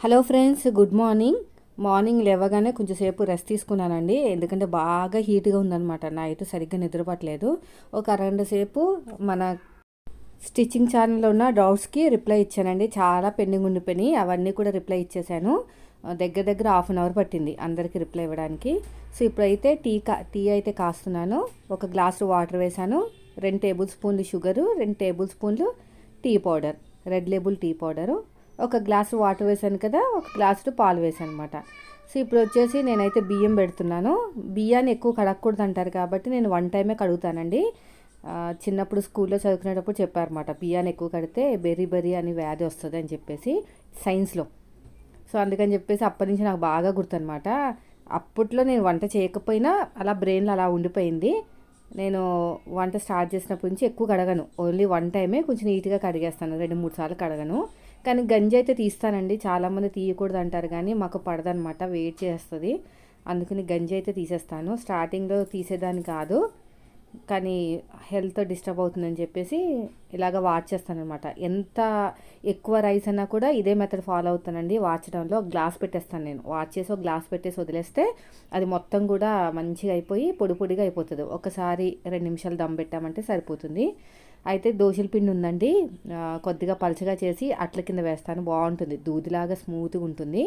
Hello friends good morning. Morning లేవగానే కొంచెంసేపు rest తీసుకున్నానండి. ఎందుకంటే బాగా హీట్గా ఉందన్నమాట. నైట్ సరిగ్గా నిద్రపట్టలేదు. ఒక అరగంట సేపు మన స్టిచ్చింగ్ ఛానల్లో ఉన్న డౌట్స్కి రిప్లై ఇచ్చానండి. చాలా పెండింగ్ ఉండిపోయినాయి. అవన్నీ కూడా రిప్లై ఇచ్చేసాను. దగ్గర దగ్గర హాఫ్ అన్ అవర్ పట్టింది అందరికీ రిప్లై ఇవ్వడానికి. సో ఇప్పుడైతే టీ కా టీ అయితే కాస్తున్నాను. ఒక గ్లాసు వాటర్ వేసాను. రెండు టేబుల్ స్పూన్లు షుగరు రెండు టేబుల్ స్పూన్లు tea powder. Red label tea powder. ఒక గ్లాసు వాటర్ వేసాను కదా ఒక గ్లాసు పాలు వేసాను అనమాట సో ఇప్పుడు వచ్చేసి నేనైతే బియ్యం పెడుతున్నాను. బియ్యాన్ని ఎక్కువ కడగకూడదు అంటారు కాబట్టి నేను వన్ టైమే కడుగుతానండి. చిన్నప్పుడు స్కూల్లో చదువుకునేటప్పుడు చెప్పారన్నమాట బియ్యాన్ని ఎక్కువ కడితే బెర్రీ బెర్రీ అని వ్యాధి వస్తుంది అని చెప్పేసి సైన్స్లో. సో అందుకని చెప్పేసి అప్పటి నుంచి నాకు బాగా గుర్తనమాట అప్పట్లో నేను వంట చేయకపోయినా అలా బ్రెయిన్లో అలా ఉండిపోయింది. నేను వంట స్టార్ట్ చేసినప్పటి నుంచి ఎక్కువ కడగను. ఓన్లీ వన్ టైమే కొంచెం నీట్గా కడిగేస్తాను రెండు మూడు సార్లు కడగను. కానీ గంజి అయితే తీస్తానండి. చాలామంది తీయకూడదు అంటారు కానీ మాకు పడదనమాట వెయిట్ చేస్తుంది. అందుకని గంజి అయితే తీసేస్తాను. స్టార్టింగ్లో తీసేదాన్ని కాదు. కానీ హెల్త్ డిస్టర్బ్ అవుతుందని చెప్పేసి ఇలాగ వాచ్ చేస్తానమాట ఎంత ఎక్కువ రైస్ అన్నా కూడా ఇదే మెథడ్ ఫాలో అవుతానండి వాచడంలో. గ్లాస్ పెట్టేస్తాను నేను. వాచ్ చేసి ఒక గ్లాస్ పెట్టేసి వదిలేస్తే అది మొత్తం కూడా మంచిగా అయిపోయి పొడి పొడిగా అయిపోతుంది. ఒకసారి రెండు నిమిషాలు దమ్ పెట్టామంటే సరిపోతుంది. అయితే దోశల పిండి ఉందండి. కొద్దిగా పలచగా చేసి అట్ల కింద వేస్తాను. బాగుంటుంది. దూదిలాగా స్మూత్గా ఉంటుంది.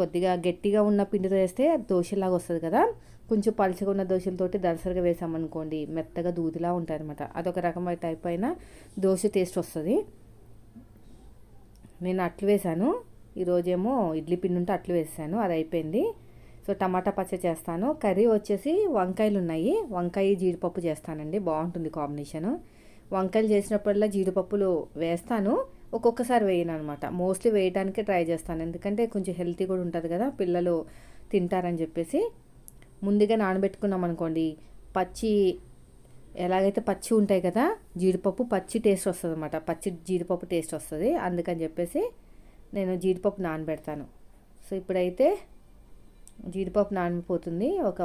కొద్దిగా గట్టిగా ఉన్న పిండితో వేస్తే దోశలాగా వస్తుంది కదా. కొంచెం పలుచగా ఉన్న దోశలతోటి దరసరిగా వేసామనుకోండి మెత్తగా దూదిలా ఉంటాయి అనమాట అదొక రకమైన టైప్ అయిన దోశ టేస్ట్ వస్తుంది. నేను అట్లు వేసాను. ఈరోజేమో ఇడ్లీ పిండి ఉంటే అట్లు వేసాను. అది అయిపోయింది. సో టమాటా పచ్చడి చేస్తాను. కర్రీ వచ్చేసి వంకాయలు ఉన్నాయి వంకాయ జీడిపప్పు చేస్తానండి. బాగుంటుంది కాంబినేషను. వంకాయలు చేసినప్పుడల్లా జీడిపప్పులు వేస్తాను. ఒక్కొక్కసారి వేయను అనమాట మోస్ట్లీ వేయడానికే ట్రై చేస్తాను. ఎందుకంటే కొంచెం హెల్తీ కూడా ఉంటుంది కదా పిల్లలు తింటారని చెప్పేసి. ముందుగా నానబెట్టుకున్నాం అనుకోండి పచ్చి ఎలాగైతే పచ్చి ఉంటాయి కదా జీడిపప్పు పచ్చి టేస్ట్ వస్తుంది అనమాట పచ్చి జీడిపప్పు టేస్ట్ వస్తుంది. అందుకని చెప్పేసి నేను జీడిపప్పు నానబెడతాను. సో ఇప్పుడైతే జీడిపప్పు నానిపోతుంది. ఒక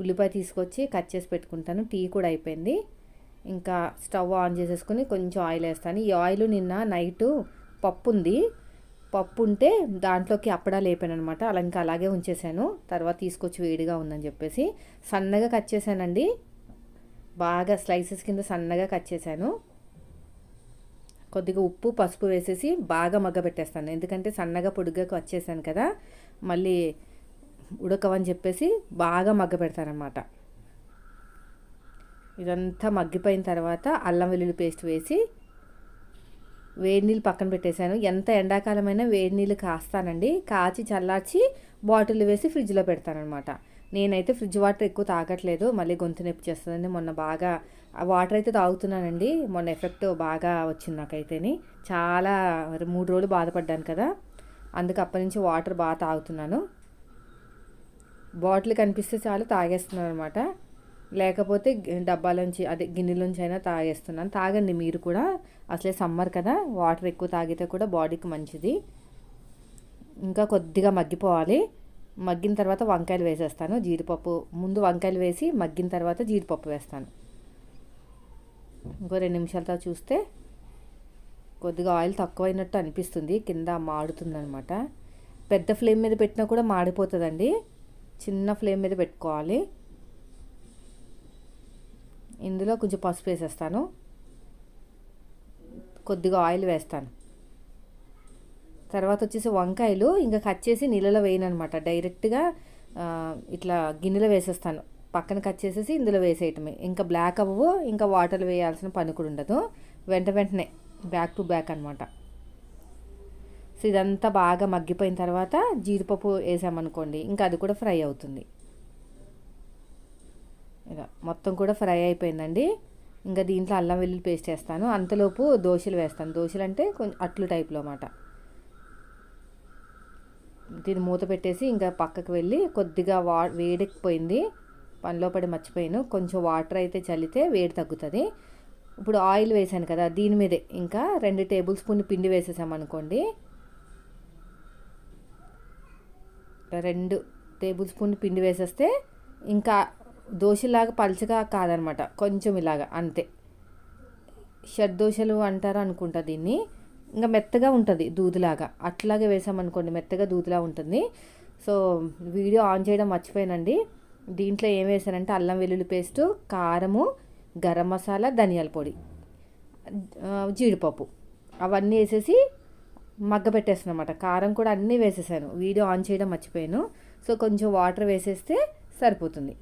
ఉల్లిపాయ తీసుకొచ్చి కట్ చేసి పెట్టుకుంటాను. టీ కూడా అయిపోయింది. ఇంకా స్టవ్ ఆన్ చేసేసుకుని కొంచెం ఆయిల్ వేస్తాను. ఈ ఆయిల్ నిన్న నైట్ పప్పు ఉంది పప్పు ఉంటే దాంట్లోకి అప్పడాలు వేపాను అనమాట అలా ఇంకా అలాగే ఉంచేసాను. తర్వాత తీసుకొచ్చి వేడిగా ఉందని చెప్పేసి సన్నగా కట్ చేశానండి. బాగా స్లైసెస్ కింద సన్నగా కట్ చేశాను. కొద్దిగా ఉప్పు పసుపు వేసేసి బాగా మగ్గ పెట్టేస్తాను ఎందుకంటే సన్నగా పొడిగా కట్ చేశాను కదా మళ్ళీ ఉడకవని చెప్పేసి బాగా మగ్గ పెడతానమాట ఇదంతా మగ్గిపోయిన తర్వాత అల్లం వెల్లుల్లి పేస్ట్ వేసి వేడి నీళ్ళు పక్కన పెట్టేశాను. ఎంత ఎండాకాలమైనా వేడి నీళ్ళు కాస్తానండి. కాచి చల్లార్చి బాటిల్ వేసి ఫ్రిడ్జ్లో పెడతానమాట నేనైతే ఫ్రిడ్జ్ వాటర్ ఎక్కువ తాగట్లేదు. మళ్ళీ గొంతు నొప్పి చేస్తుందండి. మొన్న బాగా వాటర్ అయితే తాగుతున్నానండి. మొన్న ఎఫెక్ట్ బాగా వచ్చింది నాకైతేని. చాలా మూడు రోజులు బాధపడ్డాను కదా. అందుకు అప్పటి నుంచి వాటర్ బాగా తాగుతున్నాను. బాటిల్ కనిపిస్తే చాలు తాగేస్తున్నాను అనమాట లేకపోతే డబ్బాలోంచి అదే గిన్నెలోంచి అయినా తాగేస్తున్నాను. తాగండి మీరు కూడా. అసలే సమ్మర్ కదా వాటర్ ఎక్కువ తాగితే కూడా బాడీకి మంచిది. ఇంకా కొద్దిగా మగ్గిపోవాలి. మగ్గిన తర్వాత వంకాయలు వేసేస్తాను జీడిపప్పు. ముందు వంకాయలు వేసి మగ్గిన తర్వాత జీడిపప్పు వేస్తాను. ఇంకో రెండు నిమిషాలతో చూస్తే కొద్దిగా ఆయిల్ తక్కువైనట్టు అనిపిస్తుంది. కింద మాడుతుందనమాట పెద్ద ఫ్లేమ్ మీద పెట్టినా కూడా మాడిపోతుందండి. చిన్న ఫ్లేమ్ మీద పెట్టుకోవాలి. ఇందులో కొంచెం పసుపు వేసేస్తాను. కొద్దిగా ఆయిల్ వేస్తాను. తర్వాత వచ్చేసి వంకాయలు ఇంకా కట్ చేసి నీళ్ళలో వేయనమాట డైరెక్ట్గా ఇట్లా గిన్నెలో వేసేస్తాను. పక్కన కట్ చేసేసి ఇందులో వేసేయటమే. ఇంకా బ్లాక్ అవ్వవు ఇంకా వాటర్ వేయాల్సిన పని కూడా ఉండదు. వెంట వెంటనే బ్యాక్ టు బ్యాక్ అనమాట సో ఇదంతా బాగా మగ్గిపోయిన తర్వాత జీడిపప్పు వేసామనుకోండి ఇంకా అది కూడా ఫ్రై అవుతుంది. ఇలా మొత్తం కూడా ఫ్రై అయిపోయిందండి. ఇంకా దీంట్లో అల్లం వెల్లుల్లి పేస్ట్ వేస్తాను. అంతలోపు దోశలు వేస్తాను. దోశలు అంటే కొంచెం అట్లు టైప్లో అన్నమాట. దీన్ని మూత పెట్టేసి ఇంకా పక్కకు వెళ్ళి కొద్దిగా వా వేడెక్కిపోయింది. పనిలో పడి మర్చిపోయాను. కొంచెం వాటర్ అయితే చల్లితే వేడి తగ్గుతుంది. ఇప్పుడు ఆయిల్ వేసాను కదా దీని మీదే. ఇంకా రెండు టేబుల్ స్పూన్ పిండి వేసేసామనుకోండి రెండు టేబుల్ స్పూన్ పిండి వేసేస్తే ఇంకా దోశలాగా పలుచగా కాదనమాట. కొంచెం ఇలాగా అంతే. షడ్ దోశలు అంటారు అనుకుంటా దీన్ని. ఇంకా మెత్తగా ఉంటుంది దూదిలాగా. అట్లాగే వేసామనుకోండి మెత్తగా దూదిలా ఉంటుంది. సో వీడియో ఆన్ చేయడం మర్చిపోయానండి. దీంట్లో ఏం వేసానంటే అల్లం వెల్లుల్లి పేస్టు కారము గరం మసాలా ధనియాల పొడి జీడిపప్పు. అవన్నీ వేసేసి మగ్గ పెట్టేస్తాను కారం కూడా అన్నీ వేసేసాను. వీడియో ఆన్ చేయడం మర్చిపోయాను. సో కొంచెం వాటర్ వేసేస్తే సరిపోతుంది.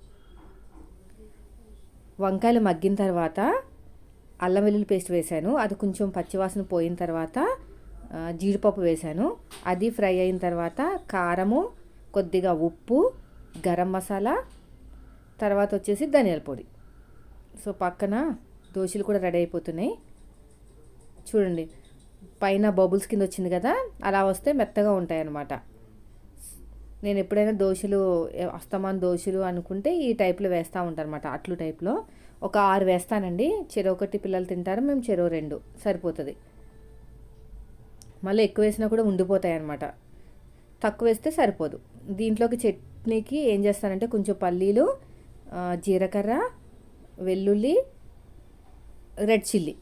వంకాయలు మగ్గిన తర్వాత అల్లం వెల్లుల్లి పేస్ట్ వేసాను అది కొంచెం పచ్చివాసన పోయిన తర్వాత జీడిపప్పు వేసాను అది ఫ్రై అయిన తర్వాత కారము కొద్దిగా ఉప్పు గరం మసాలా తర్వాత వచ్చేసి ధనియాల పొడి. సో పక్కన దోశలు కూడా రెడీ అయిపోతున్నాయి. చూడండి పైన బబుల్స్ కింద వచ్చింది కదా అలా వస్తే మెత్తగా ఉంటాయి అన్నమాట నేను ఎప్పుడైనా దోశలు అస్తమాన్ దోశలు అనుకుంటే ఈ టైప్లో వేస్తూ ఉంటాను అనమాట అట్లు టైప్లో. ఒక ఆరు వేస్తానండి. చెరువు ఒకటి పిల్లలు తింటారు. మేము చెరువు రెండు. సరిపోతుంది. మళ్ళీ ఎక్కువ వేసినా కూడా ఉండిపోతాయి అనమాట తక్కువ వేస్తే సరిపోదు. దీంట్లోకి చట్నీకి ఏం చేస్తానంటే కొంచెం పల్లీలు జీలకర్ర వెల్లుల్లి రెడ్ చిల్లీ.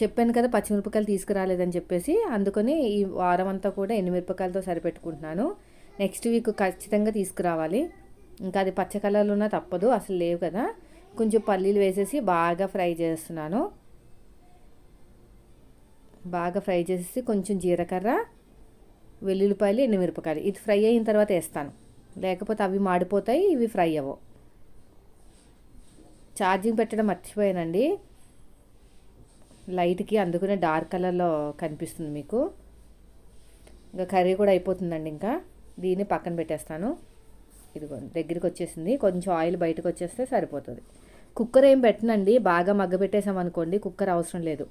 చెప్పాను కదా పచ్చిమిరపకాయలు తీసుకురాలేదని చెప్పేసి అందుకని ఈ వారం అంతా కూడా ఎండుమిరపకాయలతో సరిపెట్టుకుంటున్నాను. నెక్స్ట్ వీక్ ఖచ్చితంగా తీసుకురావాలి. ఇంకా అది పచ్చ కలర్లో ఉన్న తప్పదు అసలు లేవు కదా. కొంచెం పల్లీలు వేసేసి బాగా ఫ్రై చేస్తున్నాను. బాగా ఫ్రై చేసేసి కొంచెం జీలకర్ర వెల్లుల్లిపాయలు ఎండుమిరపకాయలు. ఇది ఫ్రై అయిన తర్వాత వేస్తాను. లేకపోతే అవి మాడిపోతాయి ఇవి ఫ్రై అవ్వవు. ఛార్జింగ్ పెట్టడం మర్చిపోయానండి. లైట్కి అందుకునే డార్క్ కలర్లో కనిపిస్తుంది మీకు. ఇంకా కర్రీ కూడా అయిపోతుందండి ఇంకా. దీన్ని పక్కన పెట్టేస్తాను. ఇదిగో దగ్గరికి వచ్చేసింది కొంచెం ఆయిల్ బయటకు వచ్చేస్తే సరిపోతుంది. కుక్కర్ ఏం పెట్టనండి. బాగా మగ్గ పెట్టేసామనుకోండి కుక్కర్ అవసరం లేదు.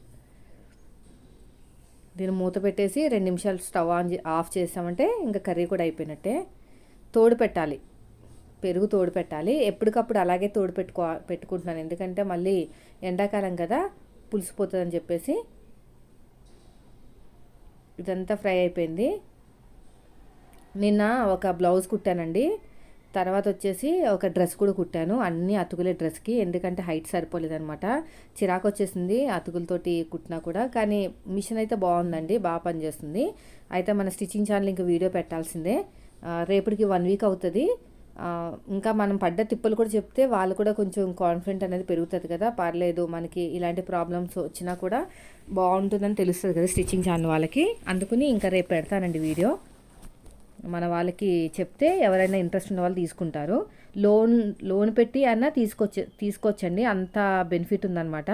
దీన్ని మూత పెట్టేసి రెండు నిమిషాలు స్టవ్ ఆన్ ఆఫ్ చేసామంటే ఇంకా కర్రీ కూడా అయిపోయినట్టే. తోడు పెట్టాలి. పెరుగు తోడు పెట్టాలి. ఎప్పటికప్పుడు అలాగే తోడు పెట్టుకో పెట్టుకుంటున్నాను. ఎందుకంటే మళ్ళీ ఎండాకాలం కదా పులిసిపోతుందని చెప్పేసి ఇదంతా ఫ్రై అయిపోయింది. నిన్న ఒక బ్లౌజ్ కుట్టానండి. తర్వాత వచ్చేసి ఒక డ్రెస్ కూడా కుట్టాను. అన్ని అతుకులే డ్రెస్కి. ఎందుకంటే హైట్ సరిపోలేదనమాట చిరాకు వచ్చేసింది అతుకులతోటి కుట్టినా కూడా. కానీ మిషన్ అయితే బాగుందండి. బాగా పనిచేస్తుంది. అయితే మన స్టిచ్చింగ్ ఛానల్ ఇంకా వీడియో పెట్టాల్సిందే. రేపటికి వన్ వీక్ అవుతుంది. ఇంకా మనం పడ్డ తిప్పలు కూడా చెప్తే వాళ్ళు కూడా కొంచెం కాన్ఫిడెంట్ అనేది పెరుగుతుంది కదా. పర్లేదు మనకి ఇలాంటి ప్రాబ్లమ్స్ వచ్చినా కూడా బాగుంటుందని తెలుస్తుంది కదా స్టిచ్చింగ్ ఛానల్ వాళ్ళకి. అందుకని ఇంకా రేపు పెడతానండి వీడియో. మన వాళ్ళకి చెప్తే ఎవరైనా ఇంట్రెస్ట్ ఉన్న వాళ్ళు తీసుకుంటారు. లోన్ లోన్ పెట్టి అన్న తీసుకొచ్చే తీసుకొచ్చండి. అంత బెనిఫిట్ ఉందన్నమాట.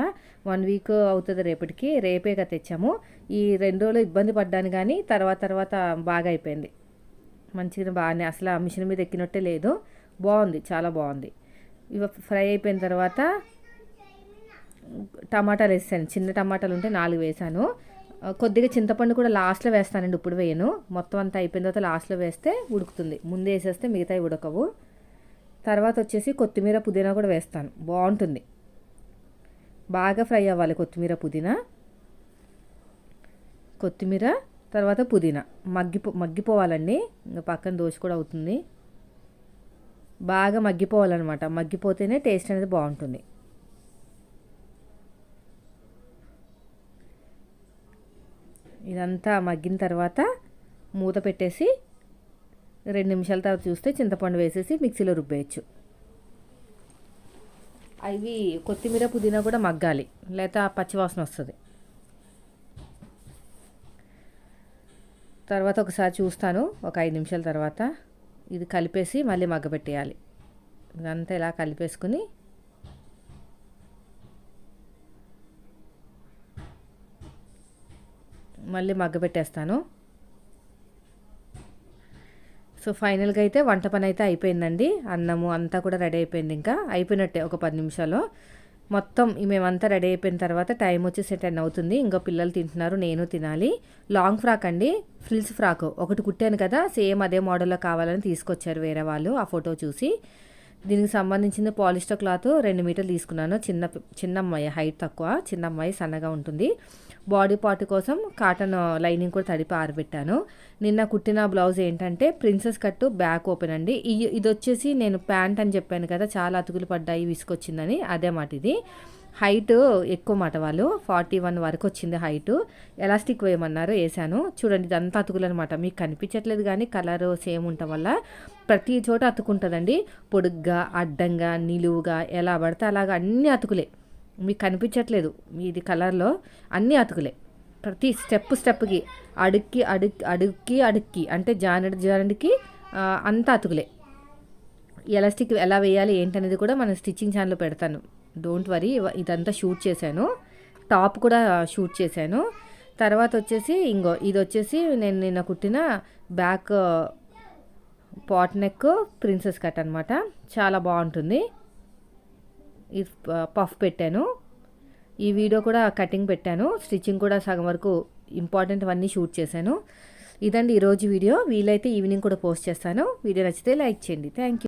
వన్ వీక్ అవుతుంది రేపటికి. రేపేగా తెచ్చాము. ఈ రెండు రోజులు ఇబ్బంది పడ్డాను కానీ తర్వాత తర్వాత బాగా అయిపోయింది. మంచిగా బాగానే అసలు ఆ మిషన్ మీద ఎక్కినట్టే లేదు. బాగుంది చాలా బాగుంది. ఇవ ఫ్రై అయిపోయిన తర్వాత టమాటాలు వేసాను. చిన్న టమాటాలు ఉంటే నాలుగు వేసాను. కొద్దిగా చింతపండు కూడా లాస్ట్లో వేస్తానండి ఇప్పుడు వేయను. మొత్తం అంతా అయిపోయిన తర్వాత లాస్ట్లో వేస్తే ఉడుకుతుంది. ముందు వేసేస్తే మిగతావి ఉడకవు. తర్వాత వచ్చేసి కొత్తిమీర పుదీనా కూడా వేస్తాను. బాగుంటుంది. బాగా ఫ్రై అవ్వాలి కొత్తిమీర పుదీనా. కొత్తిమీర తర్వాత పుదీనా. మగ్గిపో మగ్గిపోవాలండి. ఇంకా పక్కన దోశ కూడా అవుతుంది. బాగా మగ్గిపోవాలన్నమాట. మగ్గిపోతేనే టేస్ట్ అనేది బాగుంటుంది. అదంతా మగ్గిన తర్వాత మూత పెట్టేసి రెండు నిమిషాల తర్వాత చూస్తే చింతపండు వేసేసి మిక్సీలో రుబ్బేయచ్చు. అవి కొత్తిమీర పుదీనా కూడా మగ్గాలి లేకపోతే పచ్చివాసన వస్తుంది. తర్వాత ఒకసారి చూస్తాను ఒక ఐదు నిమిషాల తర్వాత ఇది కలిపేసి మళ్ళీ మగ్గబెట్టేయాలి. ఇదంతా ఇలా కలిపేసుకుని మళ్ళీ మగ్గబెట్టేస్తాను సో ఫైనల్గా అయితే వంట పని అయితే అయిపోయిందండి. అన్నము అంతా కూడా రెడీ అయిపోయింది ఇంకా. అయిపోయినట్టే ఒక పది నిమిషాల్లో మొత్తం మేమంతా రెడీ అయిపోయిన తర్వాత టైం వచ్చేసి టెన్ అవుతుంది. ఇంకో పిల్లలు తింటున్నారు నేను తినాలి. లాంగ్ ఫ్రాక్ అండి ఫ్రిల్స్ ఫ్రాక్. ఒకటి కుట్టాను కదా సేమ్ అదే మోడల్లో కావాలని తీసుకొచ్చారు వేరే వాళ్ళు ఆ ఫోటో చూసి. దీనికి సంబంధించిన పాలిస్టర్ క్లాత్ రెండు మీటర్లు తీసుకున్నాను. చిన్న చిన్న అమ్మాయి హైట్ తక్కువ. చిన్న అమ్మాయి సన్నగా ఉంటుంది. బాడీ పార్ట్ కోసం కాటన్ లైనింగ్ కూడా తడిపి ఆరబెట్టాను. నిన్న కుట్టిన బ్లౌజ్ ఏంటంటే ప్రిన్సెస్ కట్టు బ్యాక్ ఓపెన్ అండి. ఇది వచ్చేసి నేను ప్యాంట్ అని చెప్పాను కదా చాలా అతుకులు పడ్డాయి విసుకొచ్చిందని అదే మాట ఇది. హైట్ ఎక్కువ మాట వాళ్ళు ఫార్టీ వన్ వరకు వచ్చింది హైట్. ఎలాస్టిక్ వేయమన్నారు వేసాను చూడండి ఇదంతా అతుకులు అనమాట మీకు కనిపించట్లేదు కానీ కలర్ సేమ్ ఉండటం వల్ల ప్రతి చోట అతుకుంటుందండి. పొడుగ్గా అడ్డంగా నిలువుగా ఎలా పడితే అలాగా అన్ని అతుకులే. మీకు కనిపించట్లేదు. మీది కలర్లో అన్నీ అతుకులే. ప్రతి స్టెప్ స్టెప్కి అడుక్కి అడుక్కి అడుక్కి అడుక్కి అంటే జానడి జానడికి అంత అతుకులే. ఎలాస్టిక్ ఎలా వేయాలి ఏంటనేది కూడా మనం స్టిచ్చింగ్ ఛానల్లో పెడతాను. డోంట్ వరీ ఇదంతా షూట్ చేశాను. టాప్ కూడా షూట్ చేశాను. తర్వాత వచ్చేసి ఇంకో ఇది వచ్చేసి నేను నిన్న కుట్టిన back pot neck princess cut అనమాట చాలా బాగుంటుంది. ఈ పఫ్ పెట్టాను. ఈ వీడియో కూడా కటింగ్ పెట్టాను. స్టిచ్చింగ్ కూడా సగం వరకు ఇంపార్టెంట్ అన్నీ షూట్ చేశాను. ఇదండి ఈరోజు వీడియో. వీలైతే ఈవినింగ్ కూడా పోస్ట్ చేస్తాను. వీడియో నచ్చితే లైక్ చేయండి. Thank you